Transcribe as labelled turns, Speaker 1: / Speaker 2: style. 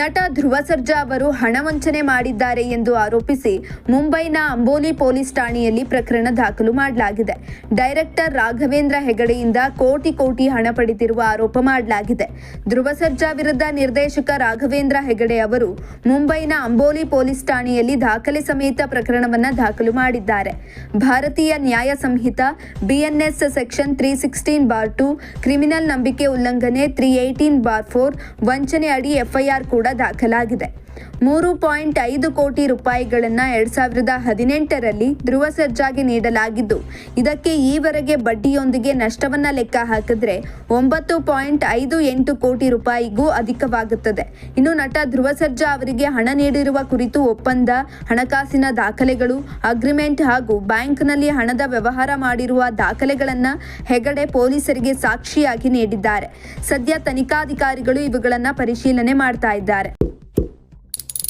Speaker 1: ನಟ ಧ್ರುವ ಸರ್ಜಾ ಅವರು ಹಣ ವಂಚನೆ ಮಾಡಿದ್ದಾರೆ ಎಂದು ಆರೋಪಿಸಿ ಮುಂಬೈನ ಅಂಬೋಲಿ ಪೊಲೀಸ್ ಠಾಣೆಯಲ್ಲಿ ಪ್ರಕರಣ ದಾಖಲು ಮಾಡಲಾಗಿದೆ. ಡೈರೆಕ್ಟರ್ ರಾಘವೇಂದ್ರ ಹೆಗಡೆಯಿಂದ ಕೋಟಿ ಕೋಟಿ ಹಣ ಪಡೆದಿರುವ ಆರೋಪ ಮಾಡಲಾಗಿದೆ. ಧ್ರುವ ಸರ್ಜಾ ವಿರುದ್ಧ ನಿರ್ದೇಶಕ ರಾಘವೇಂದ್ರ ಹೆಗಡೆ ಅವರು ಮುಂಬೈನ ಅಂಬೋಲಿ ಪೊಲೀಸ್ ಠಾಣೆಯಲ್ಲಿ ದಾಖಲೆ ಸಮೇತ ಪ್ರಕರಣವನ್ನ ದಾಖಲು ಮಾಡಿದ್ದಾರೆ. Bharatiya Nyaya Sanhita BNS section three sixteen bar two, criminal ನಂಬಿಕೆ ಉಲ್ಲಂಘನೆ ತ್ರೀ ಏಯ್ಟೀನ್ ಬಾರ್ ಫೋರ್, ವಂಚನೆ ಅಡಿ ಎಫ್ಐಆರ್ ಕೂಡ ದಾಖಲಾಗಿದೆ. ಮೂರು ಪಾಯಿಂಟ್ ಐದು ಕೋಟಿ ರೂಪಾಯಿಗಳನ್ನು ಎರಡ್ ಸಾವಿರದ ಹದಿನೆಂಟರಲ್ಲಿ ಧ್ರುವ ಸರ್ಜಾಗೆ ನೀಡಲಾಗಿದ್ದು, ಇದಕ್ಕೆ ಈವರೆಗೆ ಬಡ್ಡಿಯೊಂದಿಗೆ ನಷ್ಟವನ್ನ ಲೆಕ್ಕ ಹಾಕಿದ್ರೆ ಒಂಬತ್ತು ಪಾಯಿಂಟ್ ಐದು ಎಂಟು ಕೋಟಿ ರೂಪಾಯಿಗೂ ಅಧಿಕವಾಗುತ್ತದೆ. ಇನ್ನು ನಟ ಧ್ರುವ ಸರ್ಜಾ ಅವರಿಗೆ ಹಣ ನೀಡಿರುವ ಕುರಿತು ಒಪ್ಪಂದ, ಹಣಕಾಸಿನ ದಾಖಲೆಗಳು, ಅಗ್ರಿಮೆಂಟ್ ಹಾಗೂ ಬ್ಯಾಂಕ್ನಲ್ಲಿ ಹಣದ ವ್ಯವಹಾರ ಮಾಡಿರುವ ದಾಖಲೆಗಳನ್ನ ಹೆಗಡೆ ಪೊಲೀಸರಿಗೆ ಸಾಕ್ಷಿಯಾಗಿ ನೀಡಿದ್ದಾರೆ. ಸದ್ಯ ತನಿಖಾಧಿಕಾರಿಗಳು ಇವುಗಳನ್ನ ಪರಿಶೀಲನೆ ಮಾಡ್ತಾ ಇದ್ದಾರೆ.